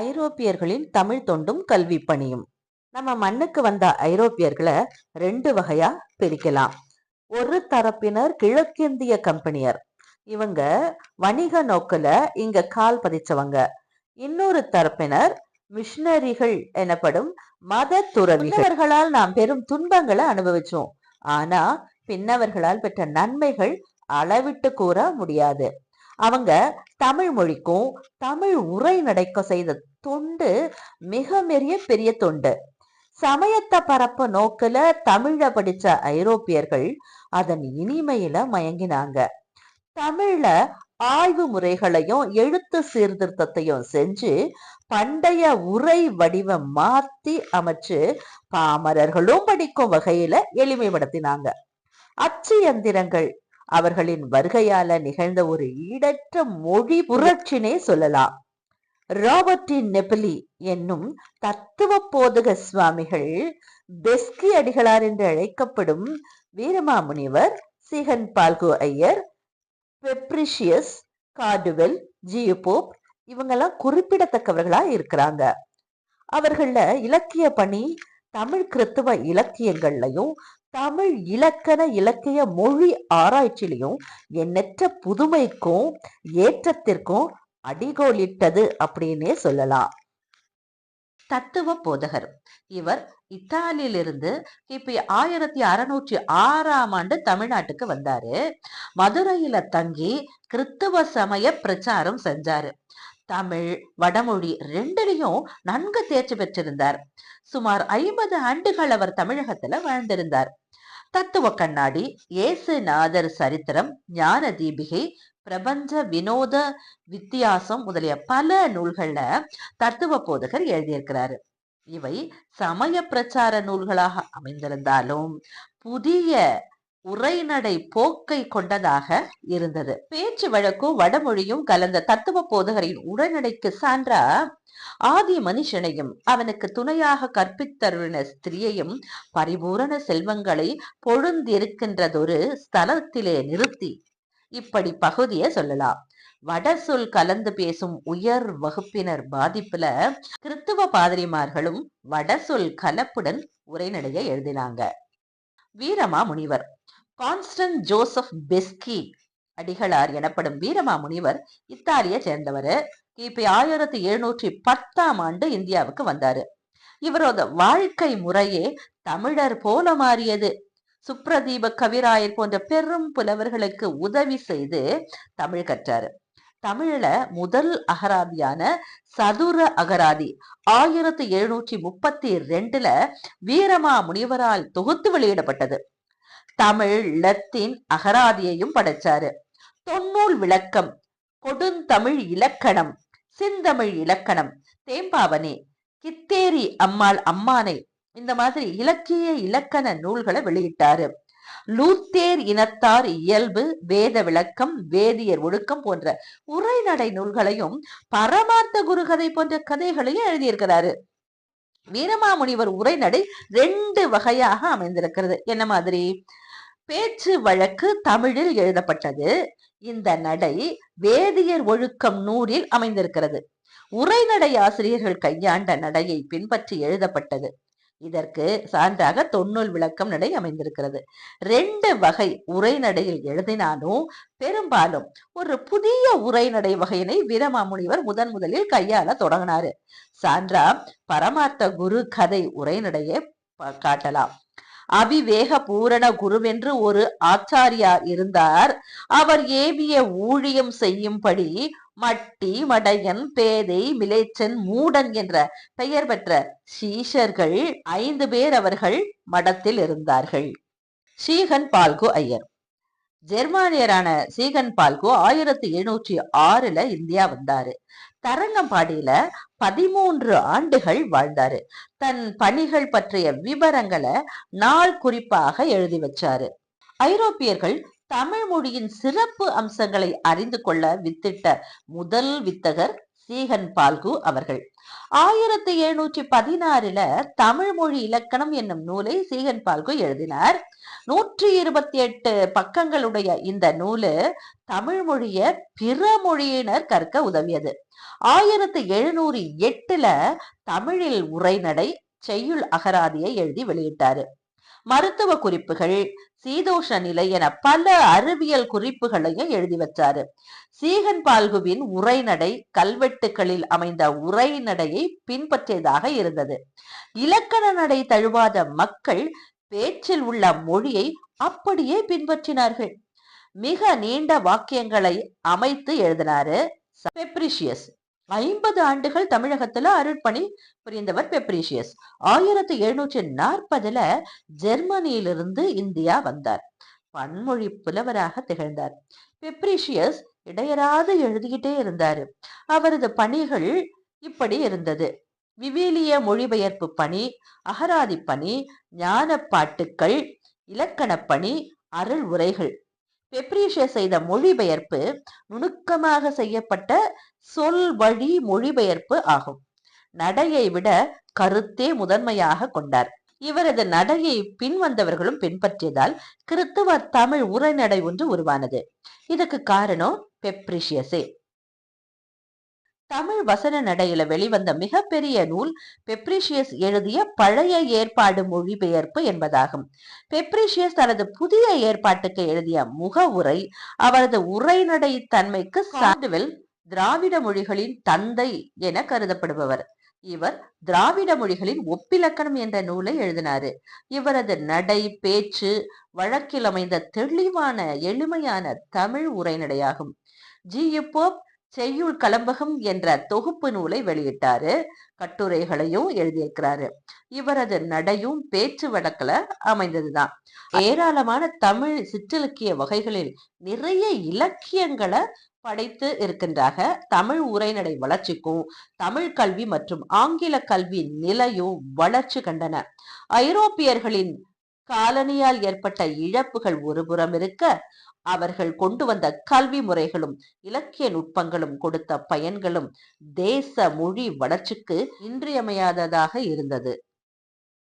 ஐரோப்பியர்களின் தமிழ் தொண்டும் கல்வி பணியும். நம்ம மண்ணுக்கு வந்த ஐரோப்பியர்களை ரெண்டு வகையா பிரிக்கலாம். ஒரு தரப்பினர் கிழக்கிந்திய கம்பெனியர். இவங்க வணிக நோக்குல இங்க கால் பதிச்சவங்க. இன்னொரு தரப்பினர் மிஷினரிகள் எனப்படும் மத துறவிகளால் நாம் பெரும் துன்பங்களை அனுபவிச்சோம். ஆனா பின்னவர்களால் பெற்ற நன்மைகள் அளவிட்டு கூற முடியாது. அவங்க தமிழ் மொழிக்கும் தமிழ் உரை நடைக்க செய்த தொண்டு மிக பெரிய பெரிய தொண்டு. சமயத்தை பரப்ப நோக்கில தமிழ படிச்ச ஐரோப்பியர்கள் அதன் இனிமையில மயங்கினாங்க. தமிழ்ல ஆய்வு முறைகளையும் எழுத்து சீர்திருத்தத்தையும் செஞ்சு பண்டைய உரை வடிவம் மாத்தி அமைச்சு பாமரர்களும் படிக்கும் வகையில எளிமைப்படுத்தினாங்க. அச்சு எந்திரங்கள் அவர்களின் வருகையால நிகழ்ந்த ஒரு ஈடற்ற மொழி புரட்சினே சொல்லலாம். ராபர்டின் நெபிலி என்னும் தத்துவ போதக சுவாமிகள் பெஸ்கி அடிகளார் என்று அழைக்கப்படும் Veeramamunivar Ziegenbalg Iyer Fabricius Caldwell G U Pope இவங்கெல்லாம் குறிப்பிடத்தக்கவர்களா இருக்கிறாங்க. அவர்கள இலக்கிய பணி தமிழ் கிறித்துவ இலக்கியங்கள்லையும் தமிழ் இலக்கண இலக்கிய மொழி ஆராய்ச்சியிலையும் எண்ணற்ற புதுமைக்கும் ஏற்றத்திற்கும் அடிகோலிட்டது அப்படின்னே சொல்லலாம். தத்துவ போதகர். இவர் இத்தாலியிலிருந்து கிபி ஆயிரத்தி அறுநூற்றி ஆறாம் ஆண்டு தமிழ்நாட்டுக்கு வந்தாரு. மதுரையில தங்கி கிறித்துவ சமய பிரச்சாரம் செஞ்சாரு. தமிழ் வடமொழி ரெண்டுலையும் நன்கு தேர்ச்சி பெற்றிருந்தார். சுமார் ஐம்பது ஆண்டுகள் அவர் தமிழகத்துல வாழ்ந்திருந்தார். தத்துவ கண்ணாடி ஏசுநாதர் சரித்திரம் ஞான தீபிகை பிரபஞ்ச வினோத வித்தியாசம் முதலிய பல நூல்கள்ல தத்துவ போதகர் எழுதியிருக்கிறாரு. இவை சமய பிரச்சார நூல்களாக அமைந்திருந்தாலும் புதிய உரைநடை போக்கை கொண்டதாக இருந்தது. பேச்சு வழக்கும் வடமொழியும் கலந்த தத்துவ போதகரின் உரைநடைக்கு சான்றா ஆதி மனுஷனையும் அவனுக்கு துணையாக கற்பித்தருளின ஸ்திரியையும் பரிபூரண செல்வங்களை பொழுந்திருக்கின்றதொரு ஸ்தலத்திலே நிறுத்தி. இப்படி பகுதியை சொல்லலாம். வடசொல் கலந்து பேசும் உயர் வகுப்பினர் பாதிப்புல கிறித்துவ பாதிரிமார்களும் வடசொல் கலப்புடன் உரைநடையை எழுதினாங்க. வீரமா முனிவர் கான்ஸ்டன்ட் ஜோசப் பெஸ்கி அடிகளார் எனப்படும் வீரமா முனிவர் இத்தாலியை சேர்ந்தவர். கிபி ஆயிரத்தி எழுநூற்றி பத்தாம் ஆண்டு இந்தியாவுக்கு வந்தாரு. இவரோட வாழ்க்கை முறையே தமிழர் போல மாறியது. சுப்ரதீப கவிராயர் போன்ற பெரும் புலவர்களுக்கு உதவி செய்து தமிழ் கற்றாரு. தமிழ்ல முதல் அகராதியான சதுர அகராதி ஆயிரத்தி எழுநூற்றி முப்பத்தி ரெண்டுல வீரமா முனிவரால் தொகுத்து வெளியிடப்பட்டது. தமிழ் லத்தீன் அகராதியையும் படைச்சாரு. தொன்னூல் விளக்கம் கொடுந்தமிழ் இலக்கணம் சிந்தமிழ் இலக்கணம் தேம்பாவனி கித்தேரி அம்மாள் அம்மானை இந்த மாதிரி இலக்கிய இலக்கண நூல்களை வெளியிட்டாரு. லூத்தேர் இனத்தார் இயல்பு வேத விளக்கம் வேதியர் ஒழுக்கம் போன்ற உரைநடை நூல்களையும் பரமார்த்த குருகதை போன்ற கதைகளையும் எழுதியிருக்கிறாரு. வீரமாமுனிவர் உரைநடை ரெண்டு வகையாக அமைந்திருக்கிறது. என்ன மாதிரி? பேச்சு வழக்கு தமிழில் எழுதப்பட்டது. இந்த நடை வேதியர் ஒழுக்கம் நூலில் அமைந்திருக்கிறது. உரைநடை ஆசிரியர்கள் கையாண்ட நடையை பின்பற்றி எழுதப்பட்டது. இதற்கு சான்றாக தொன்னூல் விளக்கம் நடை அமைந்திருக்கிறது. ரெண்டு வகை உரைநடையில் எழுதினாலும் பெரும்பாலும் ஒரு புதிய உரைநடை வகையினை வீரமாமுனிவர் முதன் முதலில் கையாள தொடங்கினாரு. சான்றா பரமார்த்த குரு கதை உரைநடையை காட்டலாம். அவிவேக பூரண குருவென்று ஒரு ஆச்சாரியார் இருந்தார். அவர் ஏவிய ஊழியம் செய்யும்படி மட்டி மடையன் பேதை மிலேச்சன் மூடன் என்ற பெயர் பெற்ற சீஷர்கள் ஐந்து பேர் அவர்கள் மடத்தில் இருந்தார்கள். சீகன் பால்கு ஐயர். ஜெர்மானியரான சீகன் பால்கு ஆயிரத்தி எழுநூற்றி ஆறுல இந்தியா வந்தாரு. தரங்கம்பாடியில பதிமூன்று ஆண்டுகள் வாழ்ந்தாரு. தன் பணிகள் பற்றிய விவரங்களை நாள் குறிப்பாக எழுதி வச்சாரு. ஐரோப்பியர்கள் தமிழ் மொழியின் சிறப்பு அம்சங்களை அறிந்து கொள்ள வித்திட்ட முதல் வித்தகர் சீகன் பால்கு அவர்கள். ஆயிரத்தி எழுநூற்றி பதினாறுல தமிழ் மொழி இலக்கணம் என்னும் நூலை சீகன் பால்கு எழுதினார். நூற்றி இருபத்தி எட்டு பக்கங்களுடைய இந்த நூலு தமிழ் மொழிய பிற மொழியினர் கற்க உதவியது. ஆயிரத்தி எழுநூறு எட்டுல தமிழில் உரைநடை செய்யுள் அகராதியை எழுதி வெளியிட்டாரு. மருத்துவ குறிப்புகள் சீதோஷ நிலை என பல அறிவியல் குறிப்புகளையும் எழுதி வச்சாரு. சீகன் பால்குவின் உரைநடை கல்வெட்டுகளில் அமைந்த உரைநடையை பின்பற்றியதாக இருந்தது. இலக்கண நடை தழுவாத மக்கள் பேச்சில் உள்ள மொழியை அப்படியே பின்பற்றினார்கள். மிக நீண்ட வாக்கியங்களை அமைத்து எழுதினாரு பெப்ரிஷியஸ். ஐம்பது ஆண்டுகள் தமிழகத்துல அருட்பணி புரிந்தவர் பெப்ரீஷியஸ். ஆயிரத்தி எழுநூற்றி நாற்பதுல ஜெர்மனியிலிருந்து இந்தியா வந்தார். பன்மொழி புலவராக திகழ்ந்தார். பெப்ரிஷியஸ் இடையராது எழுதிக்கிட்டே இருந்தாரு. அவரது பணிகள் இப்படி இருந்தது. விவிலிய மொழிபெயர்ப்பு பணி அகராதி பணி ஞான பாட்டுக்கள் இலக்கணப் பணி அருள் உரைகள். பெப்ரிஷியஸ் செய்த மொழிபெயர்ப்பு நுணுக்கமாக செய்யப்பட்ட சொல் வழி மொழிபெயர்ப்பு ஆகும். நடையை விட கருத்தே முதன்மையாக கொண்டார். இவரது நடையை பின்வந்தவர்களும் பின்பற்றியதால் கிறித்துவ தமிழ் உரைநடை ஒன்று உருவானது. இதுக்கு காரணம் பெப்ரிஷியஸே. தமிழ் வசன நடையில வெளிவந்த மிகப்பெரிய நூல் பெப்ரிஷியஸ் எழுதிய பழைய ஏற்பாடு மொழிபெயர்ப்பு என்பதாகும். பெப்ரிஷியஸ் தனது புதிய ஏற்பாட்டுக்கு எழுதிய முக உரை அவரது உரைநடை தன்மைக்கு சாண்டுவெல் திராவிட மொழிகளின் தந்தை என கருதப்படுபவர். இவர் திராவிட மொழிகளின் ஒப்பிலக்கணம் என்ற நூலை எழுதினாரு. இவரது நடை பேச்சு வழக்கில் அமைந்த தெளிவான எளிமையான தமிழ் உரைநடையாகும். ஜி. போப் செய்யுள் கலம்பகம் என்ற தொகுப்பு நூலை வெளியிட்டாரு. கட்டுரைகளையும் எழுதியிருக்கிறாரு. இவரது நடையும் பேச்சு வழக்கில் அமைந்ததுதான். ஏராளமான தமிழ் சிற்றிலக்கிய வகைகளில் நிறைய இலக்கியங்களை படைத்து இருக்கின்றாக. தமிழ் உரைநடை வளர்ச்சிக்கும் தமிழ் கல்வி மற்றும் ஆங்கில கல்வி நிலையும் வளர்ச்சி கண்டன. ஐரோப்பியர்களின் காலனியால் ஏற்பட்ட இழப்புகள் ஒருபுறம் இருக்க அவர்கள் கொண்டு வந்த கல்வி முறைகளும் இலக்கிய நுட்பங்களும் கொடுத்த பயன்களும் தேச மொழி வளர்ச்சிக்கு இன்றியமையாததாக இருந்தது.